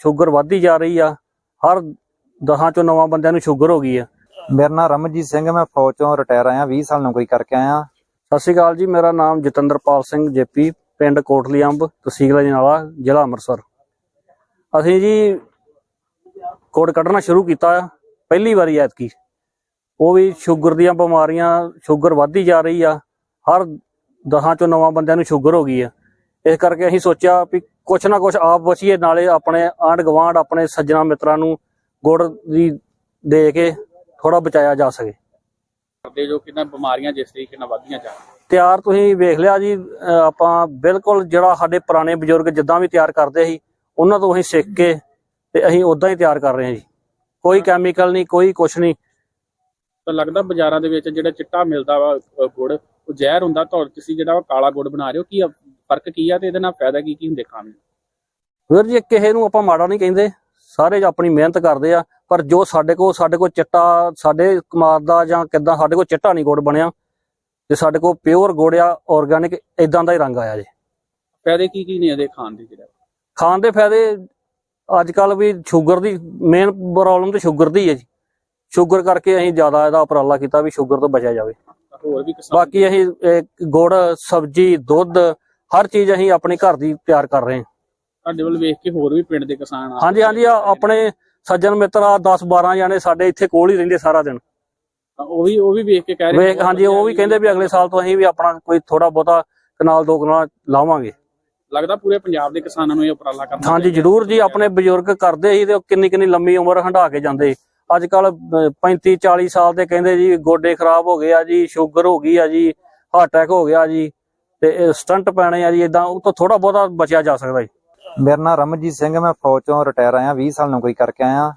Sugar ਵੱਧਦੀ ਜਾ ਰਹੀ ਆ ਹਰ ਦਹਾਂ ਚੋਂ ਨਵਾਂ ਬੰਦਿਆਂ ਨੂੰ ਸ਼ੂਗਰ ਹੋ ਗਈ ਆ। ਮੇਰਾ ਨਾਮ ਰਮਨਜੀਤ ਸਿੰਘ ਮੈਂ ਫੌਜ ਤੋਂ ਰਿਟਾਇਰ ਆਇਆ 20 ਸਾਲ ਨੌਕਰੀ ਕਰਕੇ ਆਇਆ ਸਤਿ ਸ਼੍ਰੀ ਅਕਾਲ ਜੀ ਮੇਰਾ ਨਾਮ ਜਤਿੰਦਰਪਾਲ ਸਿੰਘ ਜੇਪੀ ਪਿੰਡ ਕੋਟਲੀ ਅੰਬ ਤਹਿਸੀਲ ਅਜਨਾਲਾ ਜ਼ਿਲ੍ਹਾ ਅੰਮ੍ਰਿਤਸਰ। ਅਸੀਂ ਜੀ ਕੋਡ ਕੱਢਣਾ ਸ਼ੁਰੂ ਕੀਤਾ ਆ ਪਹਿਲੀ ਵਾਰੀ ਐਤਕੀ। ਉਹ ਵੀ ਸ਼ੂਗਰ ਦੀਆਂ ਬਿਮਾਰੀਆਂ ਸ਼ੂਗਰ ਵੱਧਦੀ ਜਾ ਰਹੀ ਆ ਹਰ ਦਹਾਂ ਚੋਂ ਨਵਾਂ ਬੰਦਿਆਂ ਨੂੰ ਸ਼ੂਗਰ ਹੋ ਗਈ ਆ। ਇਸ ਕਰਕੇ ਅਸੀਂ ਸੋਚਿਆ ਵੀ ਕੁਛ ਨਾ ਕੁਛ ਆਪ ਬਚੀਏ ਨਾਲੇ ਆਪਣੇ ਆਂਢ ਗਵਾਂਢ ਆਪਣੇ ਸੱਜਣਾ ਮਿੱਤਰਾਂ ਨੂੰ ਗੁੜ ਦੀ ਦੇ ਕੇ ਥੋੜਾ ਬਚਾਇਆ ਜਾ ਸਕੇ। ਕਰਦੇ ਜੋ ਕਿੰਨਾ ਬਿਮਾਰੀਆਂ ਜਿਸ ਤਰੀਕੇ ਨਾਲ ਵੱਧਦੀਆਂ ਜਾ ਤਿਆਰ ਤੁਸੀਂ ਵੇਖ ਲਿਆ ਜੀ ਆਪਾਂ ਬਿਲਕੁਲ ਜਿਹੜਾ ਸਾਡੇ ਪੁਰਾਣੇ ਬਜ਼ੁਰਗ ਜਿੱਦਾਂ ਵੀ ਤਿਆਰ ਕਰਦੇ ਸੀ ਉਹਨਾਂ ਤੋਂ ਅਸੀਂ ਸਿੱਖ ਕੇ ਤੇ ਅਸੀਂ ਉਦਾਂ ਹੀ ਤਿਆਰ ਕਰ ਰਹੇ ਹਾਂ ਜੀ। ਕੋਈ ਕੈਮੀਕਲ ਨਹੀਂ ਕੋਈ ਕੁਛ ਨਹੀਂ। ਤਾਂ ਲੱਗਦਾ ਬਾਜ਼ਾਰਾਂ ਦੇ ਵਿੱਚ ਜਿਹੜਾ ਚਿੱਟਾ ਮਿਲਦਾ ਵਾ ਗੁੜ ਉਹ ਜ਼ਹਿਰ ਹੁੰਦਾ ਤਾਂ ਤੁਸੀਂ ਜਿਹੜਾ ਕਾਲਾ ਗੁੜ ਬਣਾ ਰਹੇ ਹੋ ਕੀ ਫ਼ਰਕ ਕੀ ਆ ਤੇ ਇਹਦੇ ਨਾਲ ਫਾਇਦਾ ਕੀ ਕੀ ਹੁੰਦੇ ਖਾਣ ਨੂੰ? ਵੀਰ ਜੀ ਕਿਸੇ ਨੂੰ ਆਪਾਂ ਮਾੜਾ ਨਹੀਂ ਕਹਿੰਦੇ। ਸਾਰੇ ਆਪਣੀ ਮਿਹਨਤ ਕਰਦੇ ਆ ਪਰ ਜੋ ਸਾਡੇ ਕੋਲ ਸਾਡੇ ਕੋਲ ਚਿੱਟਾ ਸਾਡੇ ਕਮਾਦ ਦਾ ਜਾਂ ਕਿੱਦਾਂ ਸਾਡੇ ਕੋਲ ਚਿੱਟਾ ਨਹੀਂ ਗੁੜ ਬਣਿਆ ਤੇ ਸਾਡੇ ਕੋਲ ਪਿਓਰ ਗੁੜ ਆ ਆਰਗੈਨਿਕ ਇਦਾਂ ਦਾ ਹੀ ਰੰਗ ਆਇਆ ਜੀ। ਫਾਇਦੇ ਕੀ ਕੀ ਨੇ ਇਹਦੇ ਖਾਣ ਦੇ ਜਿਹੜਾ? ਖਾਣ ਦੇ ਫਾਇਦੇ ਅੱਜ ਕੱਲ ਵੀ ਸ਼ੂਗਰ ਦੀ ਮੇਨ ਪ੍ਰੋਬਲਮ ਤੇ ਸ਼ੂਗਰ ਦੀ ਹੈ ਜੀ। ਸ਼ੂਗਰ ਕਰਕੇ ਅਸੀਂ ਜ਼ਿਆਦਾ ਇਹਦਾ ਉਪਰਾਲਾ ਕੀਤਾ ਵੀ ਸ਼ੂਗਰ ਤੋਂ ਬਚਿਆ ਜਾਵੇ। ਹੋਰ ਵੀ ਬਾਕੀ ਅਸੀਂ ਗੁੜ ਸਬਜ਼ੀ ਦੁੱਧ ਹਰ ਚੀਜ਼ ਅਸੀਂ ਆਪਣੇ ਘਰ ਦੀ ਤਿਆਰ ਕਰ ਰਹੇ ਹਾਂ। ਤੁਹਾਡੇ ਵੱਲ ਵੇਖ ਕੇ ਹੋਰ ਵੀ ਪਿੰਡ ਦੇ ਕਿਸਾਨ ਆ ਹਾਂਜੀ ਹਾਂਜੀ ਆ ਆਪਣੇ ਸੱਜਣ ਮਿੱਤਰ ਆ 10 12 ਜਾਣੇ ਸਾਡੇ ਇੱਥੇ ਕੋਲ ਹੀ ਰਹਿੰਦੇ ਸਾਰਾ ਦਿਨ। ਉਹ ਵੀ ਉਹ ਵੀ ਵੇਖ ਕੇ ਕਹਿ ਰਹੇ ਵੇਖ ਹਾਂਜੀ ਉਹ ਵੀ ਕਹਿੰਦੇ ਵੀ ਅਗਲੇ ਸਾਲ ਤੋਂ ਅਸੀਂ ਵੀ ਆਪਣਾ ਕੋਈ ਥੋੜਾ ਬਹੁਤਾ ਕਨਾਲ ਦੋ ਕਨਾਲ ਲਾਵਾਂਗੇ। ਲੱਗਦਾ ਪੂਰੇ ਪੰਜਾਬ ਦੇ ਕਿਸਾਨਾਂ ਨੂੰ ਇਹ ਉਪਰਾਲਾ ਕਰਨਾ ਹਾਂਜੀ। ਜਰੂਰ ਜੀ ਆਪਣੇ ਬਜ਼ੁਰਗ ਕਰਦੇ ਸੀ ਤੇ ਉਹ ਕਿੰਨੀ ਕਿੰਨੀ ਲੰਮੀ ਉਮਰ ਹੰਢਾ ਕੇ ਜਾਂਦੇ। ਅੱਜ ਕੱਲ 35 40 ਸਾਲ ਦੇ ਕਹਿੰਦੇ ਜੀ ਗੋਡੇ ਖਰਾਬ ਹੋ ਗਏ ਆ ਜੀ ਸ਼ੂਗਰ ਹੋ ਗਈ ਆ ਜੀ ਹਾਰਟ ਅਟੈਕ ਹੋ ਗਿਆ ਜੀ। ਤੇ ਸਟੰਟ ਪੈਣੇ ਆ ਜੀ ਇਦਾਂ ਉਹ ਤੋਂ ਥੋੜਾ ਬਹੁਤਾ ਬਚਿਆ ਜਾ ਸਕਦਾ ਜੀ। ਮੇਰਾ ਨਾਮ ਰਮਨਜੀਤ ਸਿੰਘ ਮੈਂ ਫੌਜ ਤੋਂ ਰਿਟਾਇਰ ਆਇਆ 20 ਸਾਲ ਨੌਕਰੀ ਕਰਕੇ ਆਇਆ।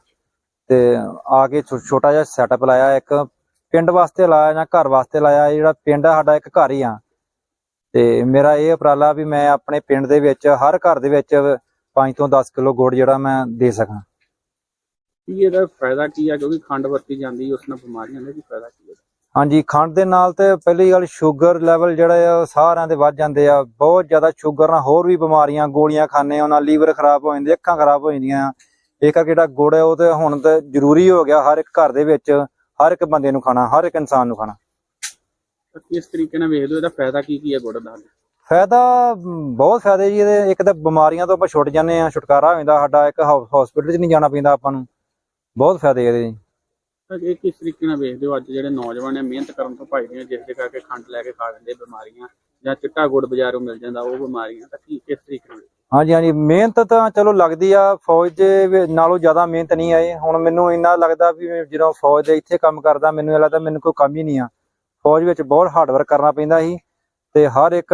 ਤੇ ਆ ਕੇ ਛੋਟਾ ਜਿਹਾ ਸੈਟਅਪ ਲਾਇਆ ਇੱਕ ਪਿੰਡ ਵਾਸਤੇ ਲਾਇਆ ਜਾਂ ਘਰ ਵਾਸਤੇ ਲਾਇਆ ਜਿਹੜਾ ਪਿੰਡ ਆ ਸਾਡਾ ਇੱਕ ਘਰ ਹੀ ਆ। ਤੇ ਮੇਰਾ ਇਹ ਉਪਰਾਲਾ ਵੀ ਮੈਂ ਆਪਣੇ ਪਿੰਡ ਦੇ ਵਿੱਚ ਹਰ ਘਰ ਦੇ ਵਿੱਚ 5 ਤੋਂ 10 ਕਿਲੋ ਗੁੜ ਜਿਹੜਾ ਮੈਂ ਦੇ ਸਕਾਂ। ਇਹਦਾ ਫਾਇਦਾ ਕੀ ਆ? ਕਿਉਂਕਿ ਖੰਡ ਵਰਤੀ ਜਾਂਦੀ ਉਸ ਨਾਲ ਬਿਮਾਰੀਆਂ ਦਾ ਵੀ ਫਾਇਦਾ ਕੀ ਹੈ ਹਾਂਜੀ ਖੰਡ ਦੇ ਨਾਲ ਤੇ ਪਹਿਲੀ ਗੱਲ ਸ਼ੂਗਰ ਲੈਵਲ ਜਿਹੜਾ ਆ ਸਾਰਿਆਂ ਦੇ ਵੱਧ ਜਾਂਦੇ ਆ। ਬਹੁਤ ਜ਼ਿਆਦਾ ਸ਼ੂਗਰ ਨਾਲ ਹੋਰ ਵੀ ਬਿਮਾਰੀਆਂ ਗੋਲੀਆਂ ਖਾਣੇ ਉਹਨਾਂ ਲੀਵਰ ਖਰਾਬ ਹੋ ਜਾਂਦੇ ਅੱਖਾਂ ਖਰਾਬ ਹੋ ਜਾਂਦੀਆਂ ਇਹ ਕਰਕੇ ਜਿਹੜਾ ਗੁੜ ਹੈ ਉਹ ਤੇ ਹੁਣ ਤੇ ਜ਼ਰੂਰੀ ਹੋ ਗਿਆ ਹਰ ਇੱਕ ਘਰ ਦੇ ਵਿੱਚ ਹਰ ਇੱਕ ਬੰਦੇ ਨੂੰ ਖਾਣਾ ਹਰ ਇੱਕ ਇਨਸਾਨ ਨੂੰ ਖਾਣਾ। ਕਿਸ ਤਰੀਕੇ ਨਾਲ ਵੇਖਦੇ ਹੋ ਇਹਦਾ ਫਾਇਦਾ ਕੀ ਕੀ ਹੈ ਗੁੜ ਦਾ? ਫਾਇਦਾ ਬਹੁਤ ਫਾਇਦੇ ਜੀ ਇਹਦੇ ਇੱਕ ਤਾਂ ਬਿਮਾਰੀਆਂ ਤੋਂ ਆਪਾਂ ਛੁੱਟ ਜਾਂਦੇ ਆ ਛੁਟਕਾਰਾ ਹੋ ਜਾਂਦਾ ਸਾਡਾ ਇੱਕ ਹਸਪੀਟਲ 'ਚ ਨਹੀਂ ਜਾਣਾ ਪੈਂਦਾ ਆਪਾਂ ਨੂੰ। ਬਹੁਤ ਫਾਇਦੇ ਇਹਦੇ ਜੀ। ਤਾਂ ਇਹ ਕਿਸ ਤਰੀਕੇ ਨਾਲ ਵੇਖਦੇ ਹੋ? ਅੱਜ ਜਿਹੜੇ ਨੌਜਵਾਨ ਨੇ ਮਿਹਨਤ ਕਰਨ ਤੋਂ ਭੱਜਦੇ ਨੇ ਜਿਸ ਦੇ ਕਰਕੇ ਖੰਡ ਲੈ ਕੇ ਖਾ ਲੈਂਦੇ, ਬਿਮਾਰੀਆਂ ਜਾਂ ਚਿੱਟਾ ਗੁੜ ਬਾਜ਼ਾਰੋਂ ਮਿਲ ਜਾਂਦਾ, ਉਹ ਬਿਮਾਰੀਆਂ, ਤਾਂ ਕੀ ਕਿਸ ਤਰੀਕੇ ਨਾਲ? ਹਾਂਜੀ ਹਾਂਜੀ, ਮਿਹਨਤ ਤਾਂ ਚਲੋ ਲੱਗਦੀ ਆ, ਫੌਜ ਦੇ ਨਾਲੋਂ ਜ਼ਿਆਦਾ ਮਿਹਨਤ ਨਹੀਂ ਆਏ। ਹੁਣ ਮੈਨੂੰ ਇੰਨਾ ਲੱਗਦਾ ਵੀ ਜਦੋਂ ਫੌਜ ਦੇ ਇੱਥੇ ਕੰਮ ਕਰਦਾ, ਮੈਨੂੰ ਇਹ ਲੱਗਦਾ ਮੈਨੂੰ ਕੋਈ ਕੰਮ ਹੀ ਨਹੀਂ ਆ। ਫੌਜ ਵਿੱਚ ਬਹੁਤ ਹਾਰਡ ਵਰਕ ਕਰਨਾ ਪੈਂਦਾ ਸੀ ਤੇ ਹਰ ਇੱਕ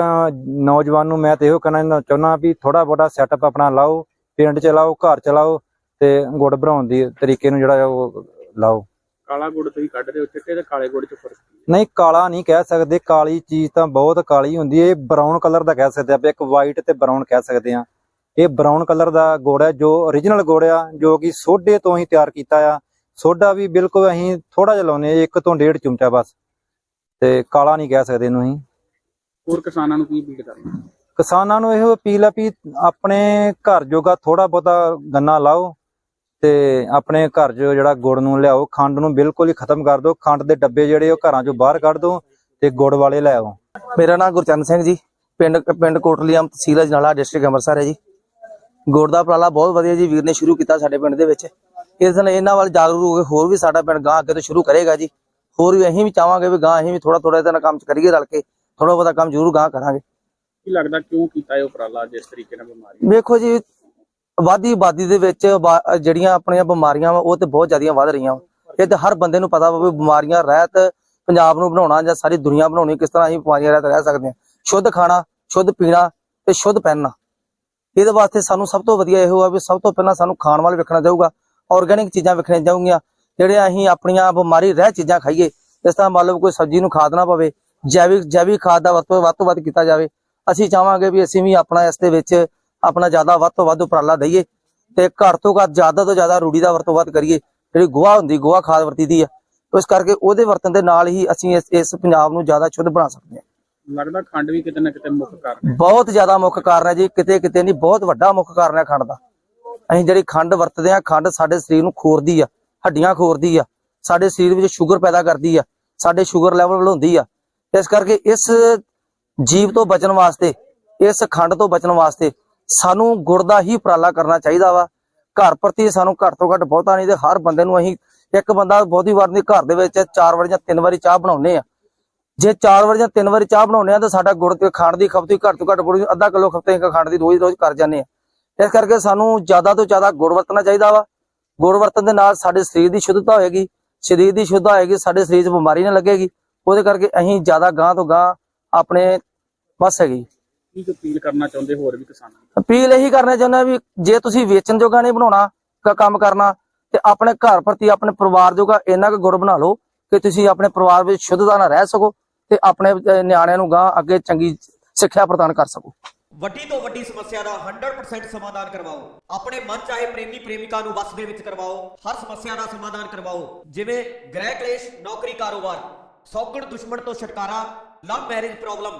ਨੌਜਵਾਨ ਨੂੰ ਮੈਂ ਤੇ ਇਹੋ ਕਹਿਣਾ ਚਾਹੁੰਦਾ ਵੀ ਥੋੜਾ ਬਹੁਤਾ ਸੈਟਅਪ ਆਪਣਾ ਲਾਓ, ਪਿੰਡ ਚ ਲਾਓ ਘਰ ਚ ਲਾਓ ਤੇ ਗੁੜ ਬਣਾਉਣ ਦੀ ਤਰੀਕੇ ਨੂੰ ਜਿਹੜਾ ਉਹ ਲਾਓ। ਕਾਲਾ ਗੁੜ ਤੁਸੀਂ ਕੱਢ ਰਹੇ ਹੋ ਚਿੱਟੇ ਤੇ ਕਾਲੇ ਗੁੜ 'ਚ ਫ਼ਰਕ ਕੀ ਹੈ? ਨਹੀਂ ਕਾਲਾ ਨਹੀਂ ਕਹਿ ਸਕਦੇ ਕਾਲੀ ਚੀਜ਼ ਤਾਂ ਬਹੁਤ ਕਾਲੀ ਹੁੰਦੀ ਹੈ। ਇਹ ਬਰਾਊਨ ਕਲਰ ਦਾ ਕਹਿ ਸਕਦੇ ਆਪਾਂ ਇੱਕ ਵਾਈਟ ਤੇ ਬਰਾਊਨ ਕਹਿ ਸਕਦੇ ਆ ਇਹ ਬਰਾਊਨ ਕਲਰ ਦਾ ਗੁੜ ਹੈ ਜੋ origignal ਗੁੜ ਆ ਜੋ ਕਿ ਸੋਡੇ ਤੋਂ ਹੀ ਤਿਆਰ ਕੀਤਾ ਆ। ਸੋਡਾ ਵੀ ਬਿਲਕੁਲ ਅਸੀਂ ਥੋੜਾ ਜਿਹਾ ਲਾਉਨੇ ਆ ਇੱਕ ਤੋਂ ਡੇਢ ਚਮਚਾ ਬਸ। ਤੇ ਕਾਲਾ ਨਹੀਂ ਕਹਿ ਸਕਦੇ ਇਹਨੂੰ ਅਸੀਂ। ਹੋਰ ਕਿਸਾਨਾਂ ਨੂੰ ਕੀ ਅਪੀਲ ਕਰਨਾ? ਕਿਸਾਨਾਂ ਨੂੰ ਇਹੋ ਅਪੀਲ ਆ ਵੀ ਆਪਣੇ ਘਰ ਜੋਗਾ ਥੋੜਾ ਬਹੁਤਾ ਗੰਨਾ ਲਾਓ। ਤੇ ਆਪਣੇ ਘਰ 'ਚ ਜਿਹੜਾ ਗੁੜ ਨੂੰ ਲਿਆਓ ਖੰਡ ਨੂੰ ਬਿਲਕੁਲ ਹੀ ਖਤਮ ਕਰ ਦਿਓ। ਖੰਡ ਦੇ ਡੱਬੇ ਜਿਹੜੇ ਉਹ ਘਰਾਂ 'ਚੋਂ ਬਾਹਰ ਕੱਢ ਦਿਓ ਤੇ ਗੁੜ ਵਾਲੇ ਲੈ ਆਓ। ਮੇਰਾ ਨਾਮ ਗੁਰਚੰਦ ਸਿੰਘ ਜੀ। ਪਿੰਡ ਪਿੰਡ ਕੋਟਲੀਆਮ ਤਹਿਸੀਲ ਅਜਨਾਲਾ ਡਿਸਟ੍ਰਿਕਟ ਅੰਮ੍ਰਿਤਸਰ ਹੈ ਜੀ। ਗੁੜ ਦਾ ਉਪਰਾਲਾ ਬਹੁਤ ਵਧੀਆ ਜੀ। ਵੀਰ ਨੇ ਸ਼ੁਰੂ ਕੀਤਾ ਸਾਡੇ ਪਿੰਡ ਦੇ ਵਿੱਚ। ਇਸ ਨਾਲ ਇਹਨਾਂ ਵੱਲ ਜਾਗਰੂਕ ਹੋ ਕੇ ਹੋਰ ਵੀ ਸਾਡਾ ਪਿੰਡ ਗਾਂ ਅੱਗੇ ਤੋਂ ਸ਼ੁਰੂ ਕਰੇਗਾ ਜੀ। ਹੋਰ ਵੀ ਅਸੀਂ ਵੀ ਚਾਹਾਂਗੇ ਵੀ ਗਾਂ ਅਸੀਂ ਵੀ ਥੋੜਾ ਥੋੜਾ ਇਹਦਾ ਨਾਲ ਕੰਮ ਕਰੀਏ ਰਲ ਕੇ। ਥੋੜਾ ਬਹੁਤਾ ਕੰਮ ਜ਼ਰੂਰ ਗਾਂ ਕਰਾਂਗੇ। ਕੀ ਲੱਗਦਾ ਕਿਉਂ ਕੀਤਾ ਇਹ ਉਪਰਾਲਾ ਜਿਸ ਤਰੀਕੇ ਨਾਲ ਬਿਮਾਰੀ? ਵੇਖੋ ਜੀ ਵਾਦੀ ਆਬਾਦੀ ਦੇ ਵਿੱਚ ਜਿਹੜੀਆਂ ਆਪਣੀਆਂ ਬਿਮਾਰੀਆਂ ਵਾ, ਉਹ ਤੇ ਬਹੁਤ ਜ਼ਿਆਦੀਆਂ ਵੱਧ ਰਹੀਆਂ ਵਾ। ਇਹ ਤੇ ਹਰ ਬੰਦੇ ਨੂੰ ਪਤਾ ਵਾ ਵੀ ਬਿਮਾਰੀਆਂ ਰਹਿਤ ਪੰਜਾਬ ਨੂੰ ਬਣਾਉਣਾ ਜਾਂ ਸਾਰੀ ਦੁਨੀਆ ਬਣਾਉਣੀ, ਕਿਸ ਤਰ੍ਹਾਂ ਅਸੀਂ ਬਿਮਾਰੀਆਂ ਰਹਿਤ ਰਹਿ ਸਕਦੇ ਹਾਂ। ਸ਼ੁੱਧ ਖਾਣਾ, ਸ਼ੁੱਧ ਪੀਣਾ ਤੇ ਸ਼ੁੱਧ ਪਹਿਨਣਾ। ਇਹਦੇ ਵਾਸਤੇ ਸਾਨੂੰ ਸਭ ਤੋਂ ਵਧੀਆ ਇਹੋ ਆ ਵੀ ਸਭ ਤੋਂ ਪਹਿਲਾਂ ਸਾਨੂੰ ਖਾਣ ਵੱਲ ਵੇਖਣਾ ਚਾਹੂਗਾ ਆਰਗੈਨਿਕ ਚੀਜ਼ਾਂ ਵੇਖਣੀਆਂ ਚਾਹੂਗੀਆਂ ਜਿਹੜੇ ਅਸੀਂ ਆਪਣੀਆਂ ਬਿਮਾਰੀ ਰਹਿ ਚੀਜ਼ਾਂ ਖਾਈਏ, ਇਸ ਤਰ੍ਹਾਂ ਮੰਨ ਲਓ ਕੋਈ ਸਬਜ਼ੀ ਨੂੰ ਖਾਦ ਨਾ ਪਵੇ, ਜੈਵਿਕ ਜੈਵਿਕ ਖਾਦ ਦਾ ਵਰਤੋਂ ਵੱਧ ਤੋਂ ਵੱਧ ਕੀਤਾ ਜਾਵੇ। ਅਸੀਂ ਚਾਹਾਂਗੇ ਵੀ ਅਸੀਂ ਵੀ ਆਪਣਾ ਇਸ ਦੇ ਵਿੱਚ ਆਪਣਾ ਜ਼ਿਆਦਾ ਵੱਧ ਤੋਂ ਵੱਧ ਉਪਰਾਲਾ ਦਈਏ ਤੇ ਘੱਟ ਤੋਂ ਘੱਟ ਜ਼ਿਆਦਾ ਤੋਂ ਜ਼ਿਆਦਾ ਰੂੜੀ ਦਾ ਵਰਤੋਂ ਵੱਧ ਕਰੀਏ ਜਿਹੜੀ ਗੋਹਾ ਹੁੰਦੀ ਗੋਹਾ ਖਾਦ ਵਰਤੀ ਦੀ ਆ ਇਸ ਕਰਕੇ ਉਹਦੇ ਵਰਤਨ ਦੇ ਨਾਲ ਹੀ ਅਸੀਂ ਇਸ ਇਸ ਪੰਜਾਬ ਨੂੰ ਜ਼ਿਆਦਾ ਸ਼ੁੱਧ ਬਣਾ ਸਕਦੇ ਹਾਂ। ਲੱਗਦਾ ਖੰਡ ਵੀ ਕਿਤੇ ਨਾ ਕਿਤੇ ਮੁੱਖ ਕਾਰਨ ਹੈ। ਬਹੁਤ ਜ਼ਿਆਦਾ ਮੁੱਖ ਕਾਰਨ ਹੈ ਜੀ ਕਿਤੇ ਕਿਤੇ ਨਹੀਂ ਬਹੁਤ ਵੱਡਾ ਮੁੱਖ ਕਾਰਨ ਹੈ ਖੰਡ ਦਾ। ਅਸੀਂ ਜਿਹੜੀ ਖੰਡ ਵਰਤਦੇ ਆ ਖੰਡ ਸਾਡੇ ਸਰੀਰ ਨੂੰ ਖੋਰਦੀ ਆ ਹੱਡੀਆਂ ਖੋਰਦੀ ਆ ਸਾਡੇ ਸਰੀਰ ਵਿੱਚ ਸ਼ੂਗਰ ਪੈਦਾ ਕਰਦੀ ਆ ਸਾਡੇ ਸ਼ੂਗਰ ਲੈਵਲ ਵਧਾਉਂਦੀ ਆ। ਇਸ ਕਰਕੇ ਇਸ ਜੀਵ ਤੋਂ ਬਚਣ ਵਾਸਤੇ ਇਸ ਖੰਡ ਤੋਂ ਬਚਣ ਵਾਸਤੇ ਸਾਨੂੰ ਗੁੜ ਦਾ ਹੀ ਉਪਰਾਲਾ ਕਰਨਾ ਚਾਹੀਦਾ ਵਾ। ਘਰ ਪ੍ਰਤੀ ਸਾਨੂੰ ਘੱਟ ਤੋਂ ਘੱਟ ਬਹੁਤਾ ਨਹੀਂ ਤੇ ਹਰ ਬੰਦੇ ਨੂੰ ਅਸੀਂ ਇੱਕ ਬੰਦਾ ਬਹੁਤੀ ਵਾਰ ਨਹੀਂ, ਘਰ ਦੇ ਵਿੱਚ ਚਾਰ ਵਾਰ ਜਾਂ ਤਿੰਨ ਵਾਰੀ ਚਾਹ ਬਣਾਉਂਦੇ ਆ ਜੇ ਚਾਰ ਵਾਰ ਜਾਂ ਤਿੰਨ ਵਾਰੀ ਚਾਹ ਬਣਾਉਂਦੇ ਆ ਤਾਂ ਸਾਡਾ ਗੁੜ ਤੇ ਖਾਣ ਦੀ ਖਪਤ ਘੱਟ ਤੋਂ ਘੱਟ ਪੂਰੀ ਅੱਧਾ ਕਿਲੋ ਖਪਤ ਅਸੀਂ ਖਾਣ ਦੀ ਰੋਜ਼ ਰੋਜ਼ ਕਰ ਜਾਂਦੇ ਆ ਇਸ ਕਰਕੇ ਸਾਨੂੰ ਜ਼ਿਆਦਾ ਤੋਂ ਜ਼ਿਆਦਾ ਗੁੜ ਵਰਤਣਾ ਚਾਹੀਦਾ ਵਾ। ਗੁੜ ਵਰਤਣ ਦੇ ਨਾਲ ਸਾਡੇ ਸਰੀਰ ਦੀ ਸ਼ੁੱਧਤਾ ਹੋਏਗੀ, ਸਰੀਰ ਦੀ ਸ਼ੁੱਧਤਾ ਹੋਏਗੀ, ਸਾਡੇ ਸਰੀਰ 'ਚ ਬਿਮਾਰੀ ਨਾ ਲੱਗੇਗੀ। ਉਹਦੇ ਕਰਕੇ ਅਸੀਂ ਜ਼ਿਆਦਾ ਗਾਂ ਤੋਂ ਗਾਂ ਆਪਣੇ ਬਸ ਹੈਗੀ। ਕੀ ਅਪੀਲ ਕਰਨਾ ਚਾਹੁੰਦੇ ਹੋਰ ਵੀ ਕਿਸਾਨਾਂ ਨੂੰ? ਅਪੀਲ ਇਹੀ ਕਰਨਾ ਚਾਹੁੰਦਾ ਵੀ ਜੇ ਤੁਸੀਂ ਵੇਚਣ ਜੋਗਾ ਨਹੀਂ ਬਣਾਉਣਾ ਕ- ਕੰਮ ਕਰਨਾ ਤੇ ਆਪਣੇ ਘਰ ਪ੍ਰਤੀ ਆਪਣੇ ਪਰਿਵਾਰ ਜੋਗਾ ਇੰਨਾ ਕੁ ਗੁੜ ਬਣਾ ਲਓ ਕਿ ਤੁਸੀਂ ਆਪਣੇ ਪਰਿਵਾਰ ਵਿੱਚ ਸ਼ੁੱਧਤਾ ਨਾਲ ਰਹਿ ਸਕੋ ਤੇ ਆਪਣੇ ਨਿਆਣਿਆਂ ਨੂੰ ਗਾਂ ਅੱਗੇ ਚੰਗੀ ਸਿੱਖਿਆ ਪ੍ਰਦਾਨ ਕਰ ਸਕੋ। ਵੱਡੀ ਤੋਂ ਵੱਡੀ ਸਮੱਸਿਆ ਦਾ 100% ਸਮਾਧਾਨ ਕਰਵਾਓ। ਆਪਣੇ ਮਨ ਚਾਹੇ ਪ੍ਰੇਮੀ ਪ੍ਰੇਮਿਕਾ ਨੂੰ ਵਸ ਦੇ ਵਿੱਚ ਕਰਵਾਓ ਹਰ ਸਮੱਸਿਆ ਦਾ ਸਮਾਧਾਨ ਕਰਵਾਓ। ਜਿਵੇਂ ਗ੍ਰਹਿ ਕਲੇਸ਼ ਨੌਕਰੀ ਕਾਰੋਬਾਰ ਸੌਗਣ ਦੁਸ਼ਮਣ ਤੋਂ ਛੁਟਕਾਰਾ ਲਵ ਮੈਰਿਜ ਪ੍ਰੋਬਲਮ